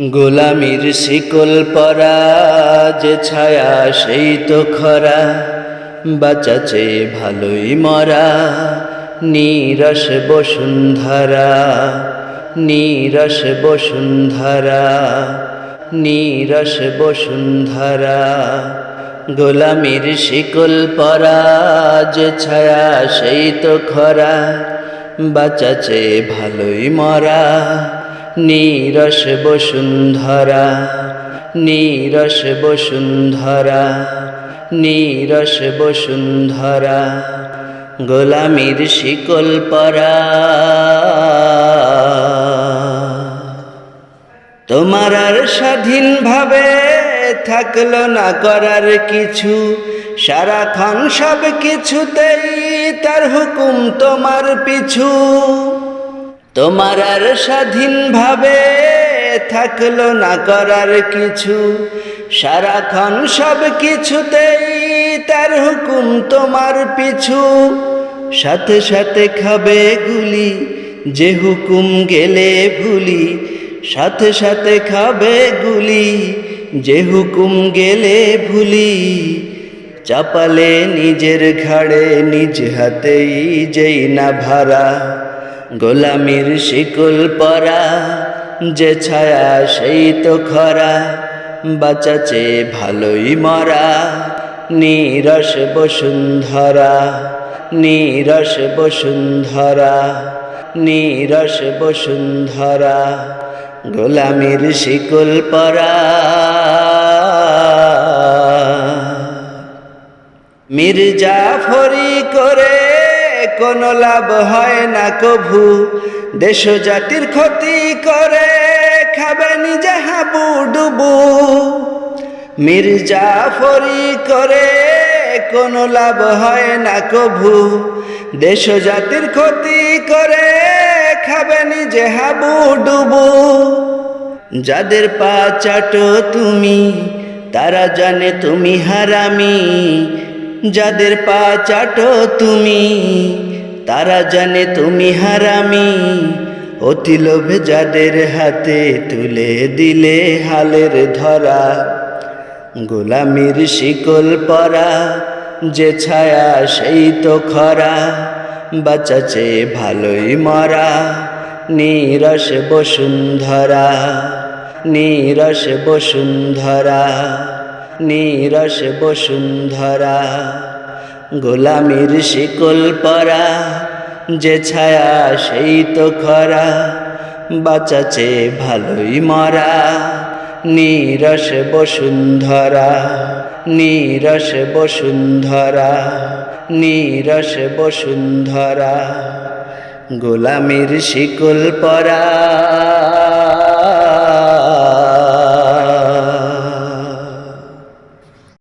গোলামির শিকল পরা যে ছায়া, সেই তো খরা। বাঁচাছে ভালোই মরা। নিরস বসুন্ধরা নিরস বসুন্ধরা নিরস বসুন্ধরা। গোলামির শিকল পরা যে ছায়া, সেই তো খরা। বাঁচাছে ভালোই মরা। নিরস বসুন্ধরা নিরস বসুন্ধরা নিরস বসুন্ধরা, গোলামির শিকল পরা। তোমার আর স্বাধীনভাবে থাকল না করার কিছু, সারাক্ষণ সব কিছুতেই তার হুকুম তোমার পিছু। তোমার আর স্বাধীনভাবে থাকল না করার কিছু। সারাক্ষণ সব কিছুতেই তার হুকুম তোমার পিছু। সাথে সাথে খাবে গুলি, যে হুকুম গেলে ভুলি। সাথে সাথে খাবে গুলি, যে হুকুম গেলে ভুলি। চাপালে নিজের ঘাড়ে নিজ হাতেই যেই না ভাড়া গোলামির শিকল পরা, যে ছায়া সেই তো খরা বাঁচাছে ভালোই মরা, নিরস বসুন্ধরা নিরস বসুন্ধরা নিরস বসুন্ধরা, গোলামির শিকল পরা। মির্জাফরি করে কোনো লাভ হয় না কভু। দেশ জাতির ক্ষতি করে খাবে নিজে হাবু ডুবু। মির্জাফরি করে কোনো লাভ হয় না কভু। দেশ জাতির ক্ষতি করে খাবে নিজে হাবু ডুবু। যাদের পা চাটো তুমি, তারা জানে তুমি হারামি। যাদের পা চাটো তুমি তারা জানে তুমি হারামি। অতি লোভে যাদের হাতে তুলে দিলে হালের ধরা। গোলামির শিকল পরা, যে ছায়া সেই তো খরা। বাঁচাছে ভালোই মরা, নিরস বসুন্ধরা। নিরস বসুন্ধরা নিরস বসুন্ধরা। গোলামির শিকল পরা, যে ছায়া সেই তো খরা। বাঁচাছে ভালোই মরা, নিরস বসুন্ধরা নিরস বসুন্ধরা নিরস বসুন্ধরা। গোলামির শিকল পরা।